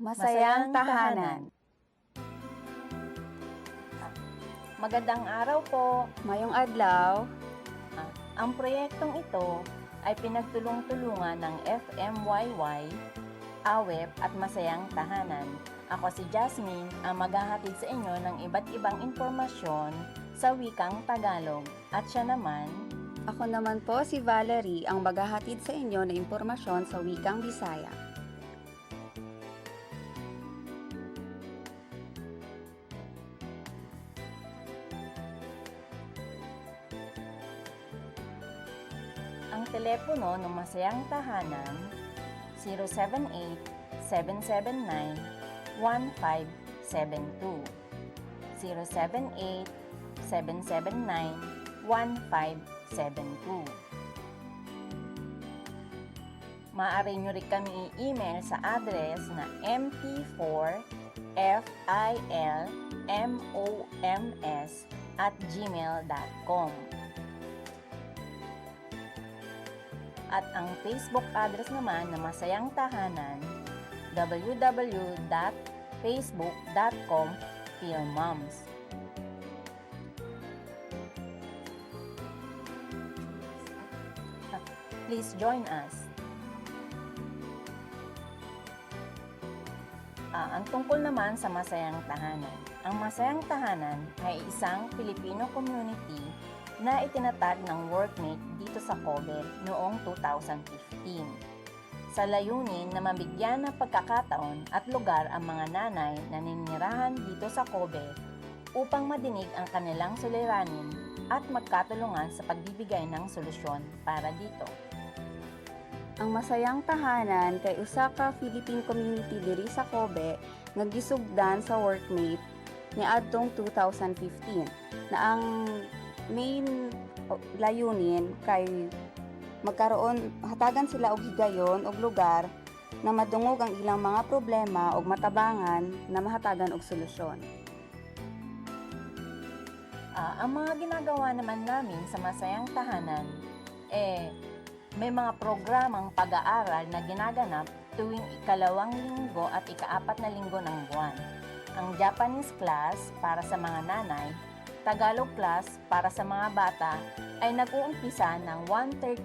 Masayang tahanan. Magandang araw po. Mayong adlaw, Ang proyektong ito ay pinagtulong-tulungan ng FMYY, AWEP at Masayang Tahanan. Ako si Jasmine ang maghahatid sa inyo ng iba't ibang impormasyon sa wikang Tagalog. At siya naman, ako naman po si Valerie ang maghahatid sa inyo ng impormasyon sa wikang Bisaya. Telepono ng Masayang Tahanan 078-779-1572 078-779-1572 Maaari nyo rin kami i-email sa address na mt4filmoms at gmail.com at ang Facebook address naman na Masayang Tahanan www.facebook.com Filmoms. Please join us. Ah, ang tungkol naman sa Masayang Tahanan. Ang Masayang Tahanan ay isang Filipino community na itinatag ng workmate dito sa Kobe noong 2015. Sa layunin na mabigyan ng pagkakataon at lugar ang mga nanay na ninirahan dito sa Kobe upang madinig ang kanilang suliranin at magkatulungan sa pagbibigay ng solusyon para dito. Ang masayang tahanan kay usa ka Philippine community diri sa Kobe nga gisugdan sa workmate ni adtong 2015 na ang main layunin kay magkaroon hatagan sila og higayon og lugar na madungog ang ilang mga problema og matabangan na mahatagan og solusyon. Ah, ang mga ginagawa naman namin sa Masayang Tahanan, eh, may mga programang pag-aaral na ginaganap tuwing ikalawang linggo at ikaapat na linggo ng buwan. Ang Japanese class para sa mga nanay, Tagalog class para sa mga bata ay nag-uumpisa ng 1.30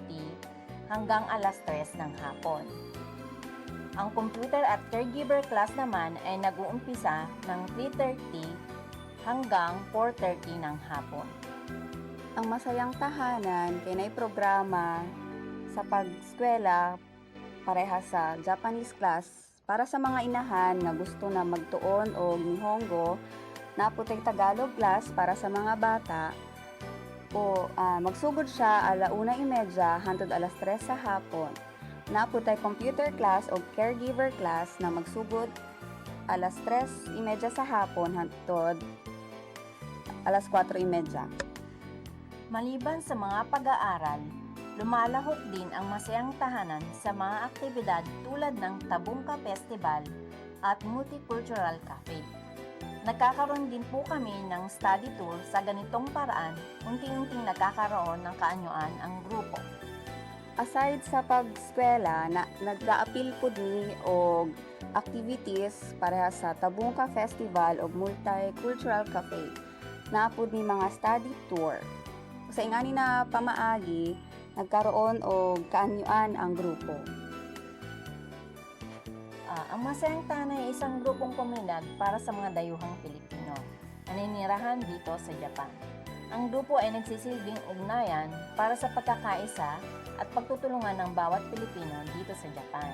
hanggang alas 3 ng hapon. Ang computer at caregiver class naman ay nag-uumpisa ng 3.30 hanggang 4.30 ng hapon. Ang masayang tahanan kay nay programa sa pag-eskwela pareha sa Japanese class para sa mga inahan nga gusto na magtuon og Nihongo naputay Tagalog class para sa mga bata o ah, magsugod siya ala una imedya hantod alas 3 sa hapon. Naputay computer class o caregiver class na magsugod alas 3 imedya sa hapon hantod alas 4 imedya. Maliban sa mga pag-aaral, lumalahok din ang masayang tahanan sa mga aktibidad tulad ng Tabungka Festival at Multicultural Cafe. Nagkakaroon din po kami ng study tour sa ganitong paraan, unti-unting nagkakaroon ng kaanyuan ang grupo. aside sa pag-eskwela, na, nag-aapil po ni og activities para sa Tabungka Festival o Multicultural Cafe. Naapod ni mga study tour. Sa ingani na pamaagi, nagkaroon og kaanyuan ang grupo. Ang Masayang Tanay ay isang grupong komunidad para sa mga dayuhang Pilipino na ninirahan dito sa Japan. Ang grupo ay nagsisilbing ugnayan para sa pagkakaisa at pagtutulungan ng bawat Pilipino dito sa Japan.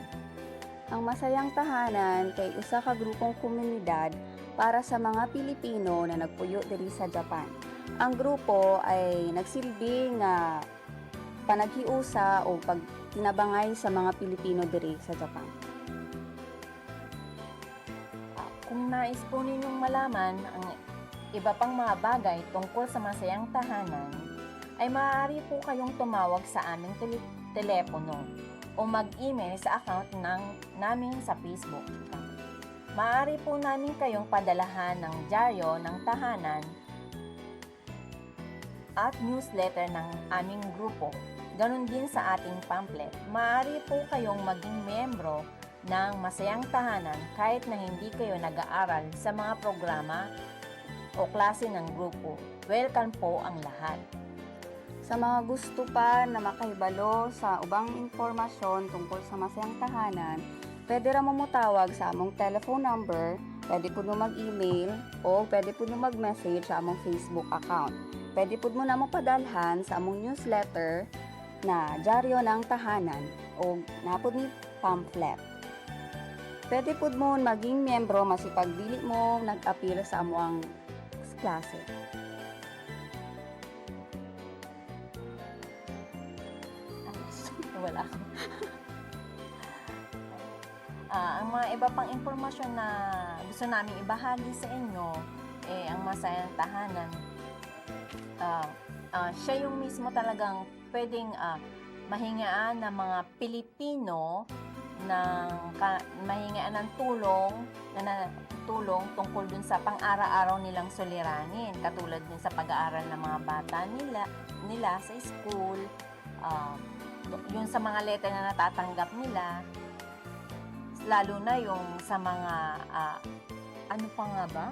Ang masayang tahanan kay usa ka grupong komunidad para sa mga Pilipino na nagpuyo diri sa Japan. Ang grupo ay nagsilbi nga panaghiusa o pagtinabangay sa mga Pilipino diri sa Japan. Kung nais po ninyong malaman ang iba pang mga bagay tungkol sa masayang tahanan, ay maaari po kayong tumawag sa aming tele- telepono o mag-email sa account ng namin sa Facebook. Maaari po namin kayong padalahan ng dyaryo ng tahanan at newsletter ng aming grupo. Ganon din sa ating pamphlet. Maaari po kayong maging membro ng Masayang Tahanan kahit na hindi kayo nag-aaral sa mga programa o klase ng grupo. Welcome po ang lahat. Sa mga gusto pa na makahibalo sa ubang impormasyon tungkol sa masayang tahanan, pwede ra mo motawag sa among telephone number, pwede po mo mag-email, o pwede po mo mag-message sa among Facebook account. Pwede po mo na mo padalhan sa among newsletter na Dyaryo ng Tahanan o napod ni pamphlet. Pwede po mo maging miyembro masipag dili mo nag-appeal sa amuang klase. Wala. Ah, ang mga iba pang impormasyon na gusto namin ibahagi sa inyo, eh, ang masayang tahanan, ah, ah, siya yung mismo talagang pwedeng ah, mahingaan ng mga Pilipino ng mahingaan ng tulong na, tulong tungkol dun sa pang-araw-araw nilang suliranin katulad din sa pag-aaral ng mga bata nila nila sa school ah, yung sa mga letter na natatanggap nila lalo na yung sa mga ah, ano pa nga ba?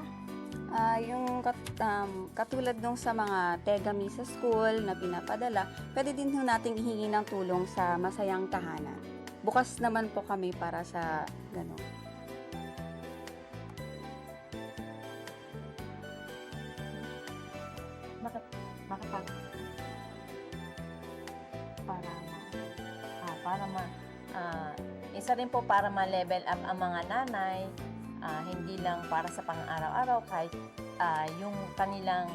Ah, yung kat, um, katulad nung sa mga tegami sa school na pinapadala, pwede din nating ihingi ng tulong sa masayang tahanan. Bukas naman po kami para sa gano'n. Maka, makapag para ma ah, para ma ah, isa rin po para ma-level up ang mga nanay ah, hindi lang para sa pang-araw-araw kahit ah, yung kanilang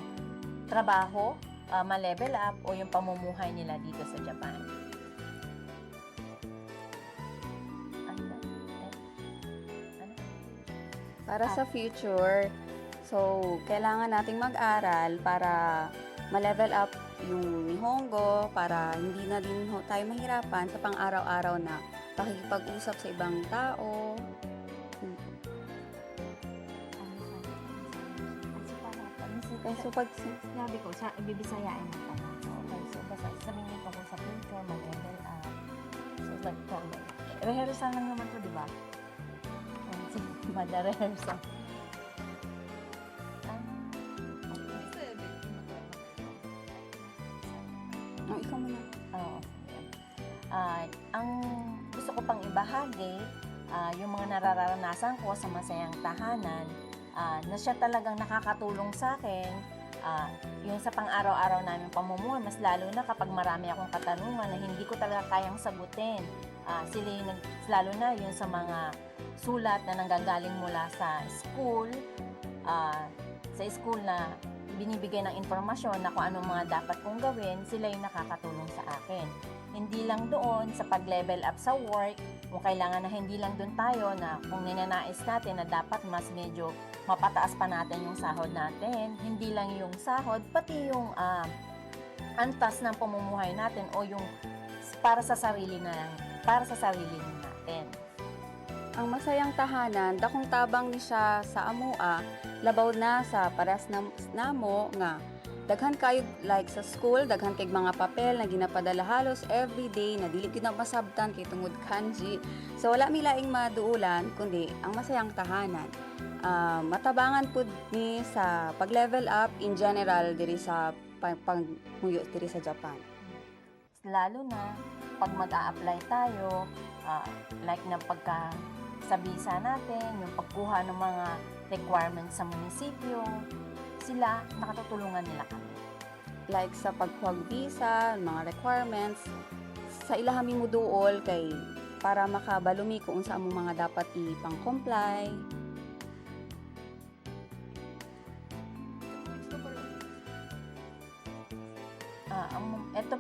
trabaho ah, ma-level up o yung pamumuhay nila dito sa Japan. Para sa future, so kailangan nating mag-aral para ma-level up yung Nihongo para hindi na din tayo mahirapan sa pang-araw-araw na pakikipag-usap sa ibang tao. Ano So pag Sinabi ko, sa ibibisayain mo pala. Okay, so basta sabihin ko kung sa future, mag-level up. So, like. Rehearsal lang naman to, di ba? Sige, mada-rehearsal. Ah, oh, ikaw muna. Oo. Ah, ang gusto ko pang ibahagi, ah, yung mga nararanasan ko sa masayang tahanan, ah, na siya talagang nakakatulong sa akin, ah, yung sa pang-araw-araw namin pamumuhay, mas lalo na kapag marami akong katanungan na hindi ko talaga kayang sagutin. Ah, sila yung, lalo na yung sa mga sulat na nanggagaling mula sa school, ah, sa school na binibigay ng informasyon na kung anong mga dapat kong gawin, sila yung nakakatulong sa akin. Hindi lang doon sa pag-level up sa work, kung kailangan na hindi lang doon tayo na kung ninanais natin na dapat mas medyo mapataas pa natin yung sahod natin, hindi lang yung sahod, pati yung ah, antas ng pamumuhay natin o yung para sa sarili na para sa sarili natin. Ang masayang tahanan, dakong tabang ni siya sa amua, labaw na sa paras na namo nga daghan kayo like sa school, daghan kay mga papel na ginapadala halos every day na dili gyud masabtan kay tungod kanji. So wala mi laing maduulan kundi ang masayang tahanan. Ah, matabangan pud ni sa pag-level up in general diri sa pag panghuyo diri sa Japan. Lalo na pag mag apply tayo, ah, like na pagka sa visa natin, yung pagkuha ng mga requirements sa munisipyo, sila, nakatutulungan nila kami. like sa pagkuhag visa, mga requirements, sa ilahami mo duol kay para makabalumi kung unsa among mga dapat ipang-comply.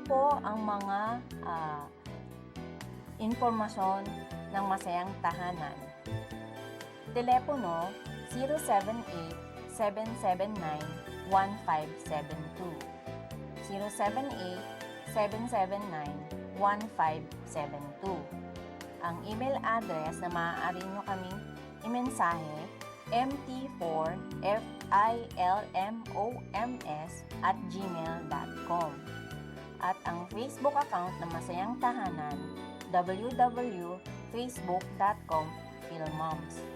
Po ang mga ah, informasyon ng masayang tahanan. Telepono 078-779-1572 078-779-1572 Ang email address na maaari nyo kaming imensahe mt4filmoms at gmail.com at ang Facebook account na Masayang Tahanan www.facebook.com Philmoms.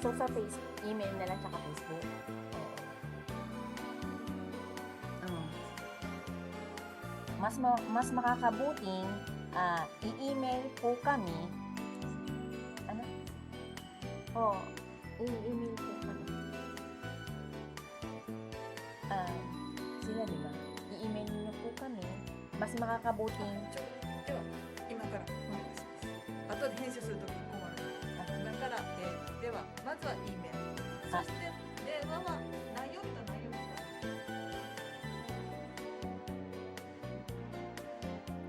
So, so sa face, email na lang tsaka Facebook? Oo. Mm. Mas, ma- mas makakabuting ah, i-email po kami. Ano? Oo, i-email po kami. Ah, sila di ba? I-email niyo po kami. Mas makakabuting ちょでは今からお願いします後で編集するとき困る今から、えー ではまずは E メールそして電話は何曜日と何曜日か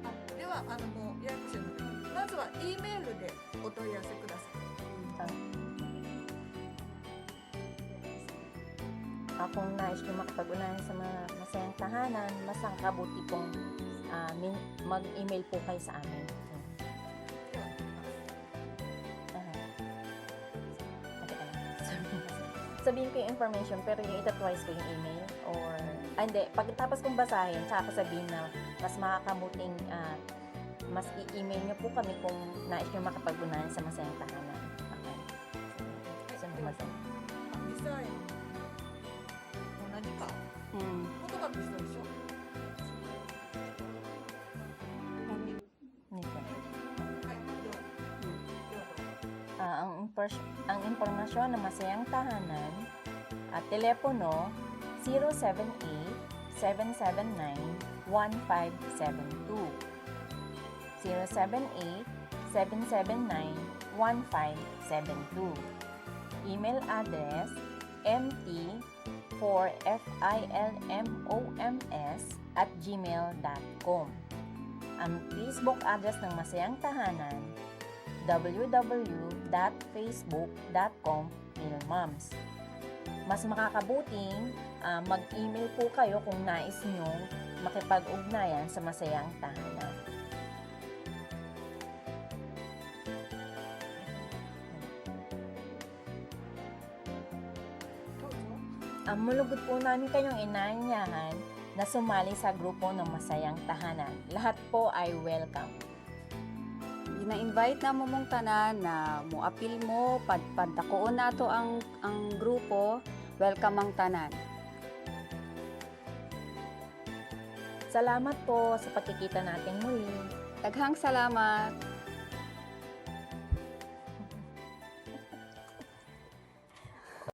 あではあのもう予約してるのでまずは E メールでお問い合わせください Ah, kung nais nyo makapag-unahan sa mga masayang tahanan, mas ang kabuti pong ah, mag-email po kayo sa amin. sabihin ko yung information, pero yung itatwice ko yung email or, ah, hindi, pagkatapos kong basahin, saka ko sabihin na mas makakamuting, uh, mas i-email niyo po kami kung nais niyo makapagbunahan sa masayang tahanan. Okay. So, masayang. Ang design. Kung nani ka. Mm. Ito ka business yun? Ang, impormasyon ng masayang tahanan at telepono 078-779-1572 078-779-1572 Email address mt4filmoms at gmail.com Ang Facebook address ng Masayang Tahanan www.facebook.com Philmoms. Mas makakabuting ah, mag-email po kayo kung nais nyong makipag-ugnayan sa masayang tahanan. Ang mulugod po namin kayong inaanyahan na sumali sa grupo ng masayang tahanan. Lahat po ay welcome. Gina-invite na mo mong tanan na muapil mo, padpadakoon nato ang ang grupo. Welcome ang tanan. Salamat po sa pagkikita natin muli. Daghang salamat.